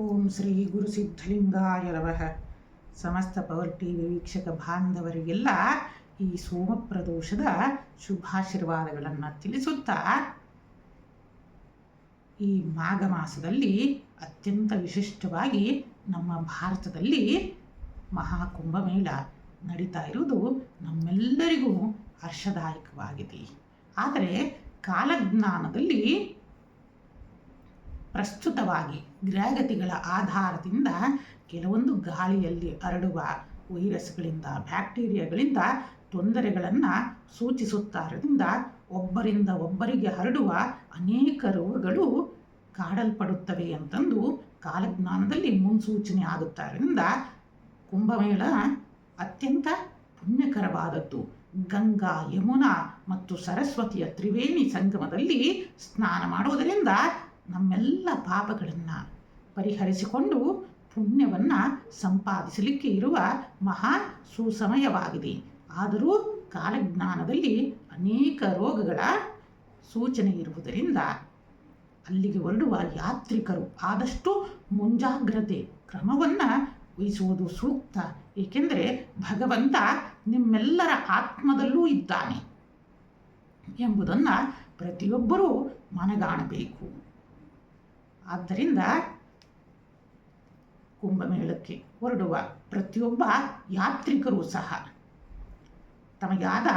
ಓಂ ಶ್ರೀ ಗುರು ಸಿದ್ಧಲಿಂಗಾಯ ನಮಃ ಸಮಸ್ತ power T V ವೀಕ್ಷಕ ಬಾಂಧವರಿಗೆಲ್ಲ ಈ ಸೋಮಪ್ರದೋಷದ ಶುಭಾಶೀರ್ವಾದಗಳನ್ನು ತಿಳಿಸುತ್ತಾ, ಈ ಮಾಘ ಮಾಸದಲ್ಲಿ ಅತ್ಯಂತ ವಿಶಿಷ್ಟವಾಗಿ ನಮ್ಮ ಭಾರತದಲ್ಲಿ ಮಹಾಕುಂಭಮೇಳ ನಡೀತಾ ಇರುವುದು ನಮ್ಮೆಲ್ಲರಿಗೂ ಹರ್ಷದಾಯಕವಾಗಿದೆ. ಆದರೆ ಕಾಲಜ್ಞಾನದಲ್ಲಿ ಪ್ರಸ್ತುತವಾಗಿ ಗ್ರಹಗತಿಗಳ ಆಧಾರದಿಂದ ಕೆಲವೊಂದು ಗಾಳಿಯಲ್ಲಿ ಹರಡುವ ವೈರಸ್ಗಳಿಂದ, ಬ್ಯಾಕ್ಟೀರಿಯಾಗಳಿಂದ ತೊಂದರೆಗಳನ್ನು ಸೂಚಿಸುತ್ತಾರದಿಂದ ಒಬ್ಬರಿಂದ ಒಬ್ಬರಿಗೆ ಹರಡುವ ಅನೇಕ ರೋಗಗಳು ಕಾಡಲ್ಪಡುತ್ತವೆ ಅಂತಂದು ಕಾಲಜ್ಞಾನದಲ್ಲಿ ಮುನ್ಸೂಚನೆ ಆಗುತ್ತಾರರಿಂದ ಕುಂಭಮೇಳ ಅತ್ಯಂತ ಪುಣ್ಯಕರವಾದದ್ದು. ಗಂಗಾ, ಯಮುನಾ ಮತ್ತು ಸರಸ್ವತಿಯ ತ್ರಿವೇಣಿ ಸಂಗಮದಲ್ಲಿ ಸ್ನಾನ ಮಾಡುವುದರಿಂದ ನಮ್ಮೆಲ್ಲ ಪಾಪಗಳನ್ನು ಪರಿಹರಿಸಿಕೊಂಡು ಪುಣ್ಯವನ್ನು ಸಂಪಾದಿಸಲಿಕ್ಕೆ ಇರುವ ಮಹಾ ಸುಸಮಯವಾಗಿದೆ. ಆದರೂ ಕಾಲಜ್ಞಾನದಲ್ಲಿ ಅನೇಕ ರೋಗಗಳ ಸೂಚನೆ ಇರುವುದರಿಂದ ಅಲ್ಲಿಗೆ ಹೊರಡುವ ಯಾತ್ರಿಕರು ಆದಷ್ಟು ಮುಂಜಾಗ್ರತೆ ಕ್ರಮವನ್ನು ವಹಿಸುವುದು ಸೂಕ್ತ. ಏಕೆಂದರೆ ಭಗವಂತ ನಿಮ್ಮೆಲ್ಲರ ಆತ್ಮದಲ್ಲೂ ಇದ್ದಾನೆ ಎಂಬುದನ್ನು ಪ್ರತಿಯೊಬ್ಬರೂ ಮನಗಾಣಬೇಕು. ಆದ್ದರಿಂದ ಕುಂಭಮೇಳಕ್ಕೆ ಹೊರಡುವ ಪ್ರತಿಯೊಬ್ಬ ಯಾತ್ರಿಕರು ಸಹ ತಮಗಾದ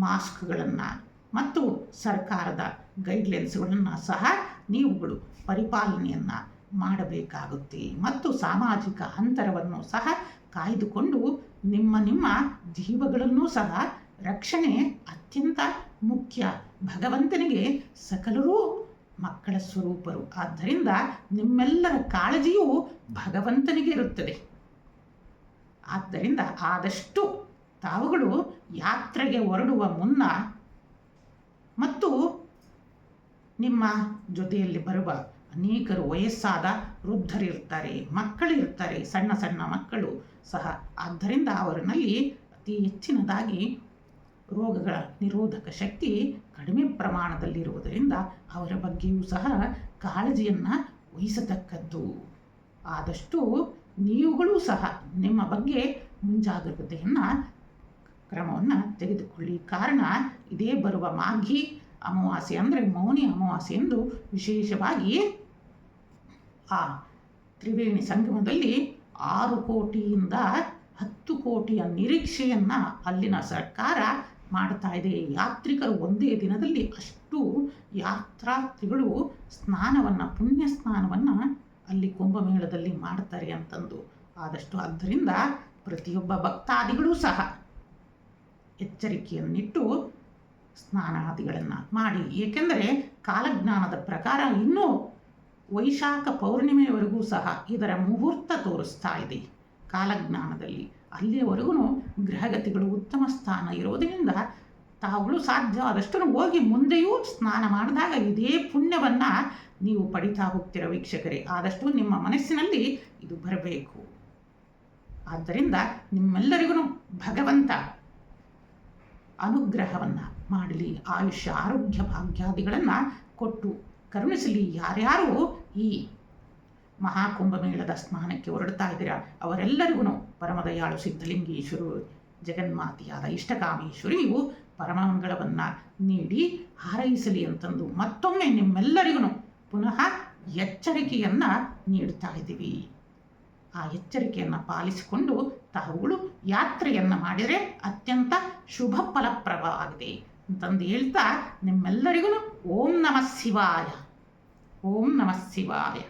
ಮಾಸ್ಕ್ಗಳನ್ನು ಮತ್ತು ಸರ್ಕಾರದ ಗೈಡ್ಲೈನ್ಸ್ಗಳನ್ನು ಸಹ ನೀವುಗಳು ಪರಿಪಾಲನೆಯನ್ನು ಮಾಡಬೇಕಾಗುತ್ತೆ ಮತ್ತು ಸಾಮಾಜಿಕ ಅಂತರವನ್ನು ಸಹ ಕಾಯ್ದುಕೊಂಡು ನಿಮ್ಮ ನಿಮ್ಮ ಜೀವಗಳನ್ನು ಸಹ ರಕ್ಷಣೆ ಅತ್ಯಂತ ಮುಖ್ಯ ಭಗವಂತನಿಗೆ ಸಕಲರೂ ಮಕ್ಕಳ ಸ್ವರೂಪರು. ಆದ್ದರಿಂದ ನಿಮ್ಮೆಲ್ಲರ ಕಾಳಜಿಯು ಭಗವಂತನಿಗೆ ಇರುತ್ತದೆ. ಆದ್ದರಿಂದ ಆದಷ್ಟು ತಾವುಗಳು ಯಾತ್ರೆಗೆ ಹೊರಡುವ ಮುನ್ನ ಮತ್ತು ನಿಮ್ಮ ಜೊತೆಯಲ್ಲಿ ಬರುವ ಅನೇಕರು ವಯಸ್ಸಾದ ವೃದ್ಧರಿರ್ತಾರೆ ಮಕ್ಕಳಿರ್ತಾರೆ ಸಣ್ಣ ಸಣ್ಣ ಮಕ್ಕಳು ಸಹ. ಆದ್ದರಿಂದ ಅವರಲ್ಲಿ ಅತಿ ಹೆಚ್ಚಿನದಾಗಿ ರೋಗಗಳ ನಿರೋಧಕ ಶಕ್ತಿ ಕಡಿಮೆ ಪ್ರಮಾಣದಲ್ಲಿರುವುದರಿಂದ ಅವರ ಬಗ್ಗೆಯೂ ಸಹ ಕಾಳಜಿಯನ್ನು ವಹಿಸತಕ್ಕದ್ದು. ಆದಷ್ಟು ನೀವುಗಳು ಸಹ ನಿಮ್ಮ ಬಗ್ಗೆ ಮುಂಜಾಗ್ರತೆಯನ್ನು, ಕ್ರಮವನ್ನು ತೆಗೆದುಕೊಳ್ಳಿ. ಕಾರಣ ಇದೇ ಬರುವ ಮಾಘಿ ಅಮಾವಾಸ್ಯೆ ಅಂದರೆ ಮೌನಿ ಅಮಾವಾಸ್ಯೆ ಎಂದು ವಿಶೇಷವಾಗಿ ಆ ತ್ರಿವೇಣಿ ಸಂಗಮದಲ್ಲಿ ಆರು ಕೋಟಿಯಿಂದ ಹತ್ತು ಕೋಟಿಯ ನಿರೀಕ್ಷೆಯನ್ನು ಅಲ್ಲಿನ ಸರ್ಕಾರ ಮಾಡ್ತಾ ಇದೆ. ಯಾತ್ರಿಕರು ಒಂದೇ ದಿನದಲ್ಲಿ ಅಷ್ಟು ಯಾತ್ರಾರ್ಥಿಗಳು ಸ್ನಾನವನ್ನು, ಪುಣ್ಯ ಸ್ನಾನವನ್ನು ಅಲ್ಲಿ ಕುಂಭಮೇಳದಲ್ಲಿ ಮಾಡ್ತಾರೆ ಅಂತಂದು. ಆದಷ್ಟು ಆದ್ದರಿಂದ ಪ್ರತಿಯೊಬ್ಬ ಭಕ್ತಾದಿಗಳೂ ಸಹ ಎಚ್ಚರಿಕೆಯನ್ನಿಟ್ಟು ಸ್ನಾನಾದಿಗಳನ್ನು ಮಾಡಿ. ಏಕೆಂದರೆ ಕಾಲಜ್ಞಾನದ ಪ್ರಕಾರ ಇನ್ನೂ ವೈಶಾಖ ಪೌರ್ಣಿಮೆಯವರೆಗೂ ಸಹ ಇದರ ಮುಹೂರ್ತ ತೋರಿಸ್ತಾ ಇದೆ. ಕಾಲಜ್ಞಾನದಲ್ಲಿ. ಅಲ್ಲಿಯವರೆಗೂ ಗ್ರಹಗತಿಗಳು ಉತ್ತಮ ಸ್ಥಾನ ಇರೋದರಿಂದ ತಾವುಗಳು ಸಾಧ್ಯವಾದಷ್ಟು ಹೋಗಿ ಮುಂದೆಯೂ ಸ್ನಾನ ಮಾಡಿದಾಗ ಇದೇ ಪುಣ್ಯವನ್ನು ನೀವು ಪಡಿತಾ ಹೋಗ್ತಿರೋ ವೀಕ್ಷಕರೇ. ಆದಷ್ಟು ನಿಮ್ಮ ಮನಸ್ಸಿನಲ್ಲಿ ಇದು ಬರಬೇಕು. ಆದ್ದರಿಂದ ನಿಮ್ಮೆಲ್ಲರಿಗೂ ಭಗವಂತ ಅನುಗ್ರಹವನ್ನು ಮಾಡಲಿ. ಆಯುಷ್ಯ, ಆರೋಗ್ಯ, ಭಾಗ್ಯಾದಿಗಳನ್ನು ಕೊಟ್ಟು ಕರುಣಿಸಲಿ. ಯಾರ್ಯಾರು ಈ ಮಹಾಕುಂಭಮೇಳದ ಸ್ನಾನಕ್ಕೆ ಹೊರಡ್ತಾ ಇದ್ದೀರಾ? ಅವರೆಲ್ಲರಿಗೂ ಪರಮದಯಾಳು ಸಿದ್ಧಲಿಂಗೇಶ್ವರು, ಜಗನ್ಮಾತೆಯಾದ ಇಷ್ಟಕಾಮೇಶ್ವರಿಯು ಪರಮಮಂಗಳವನ್ನು ನೀಡಿ ಹಾರೈಸಲಿ ಅಂತಂದು ಮತ್ತೊಮ್ಮೆ ನಿಮ್ಮೆಲ್ಲರಿಗೂ ಪುನಃ ಎಚ್ಚರಿಕೆಯನ್ನು ನೀಡ್ತಾ ಇದ್ದೀವಿ. ಆ ಎಚ್ಚರಿಕೆಯನ್ನು ಪಾಲಿಸಿಕೊಂಡು ತಾವುಗಳು ಯಾತ್ರೆಯನ್ನು ಮಾಡಿದರೆ ಅತ್ಯಂತ ಶುಭ ಫಲಪ್ರದವಾಗಿದೆ ಅಂತಂದು ಹೇಳ್ತಾ ನಿಮ್ಮೆಲ್ಲರಿಗೂ ಓಂ ನಮಃ ಶಿವಾಯ. ಓಂ ನಮಃ ಶಿವಾಯ.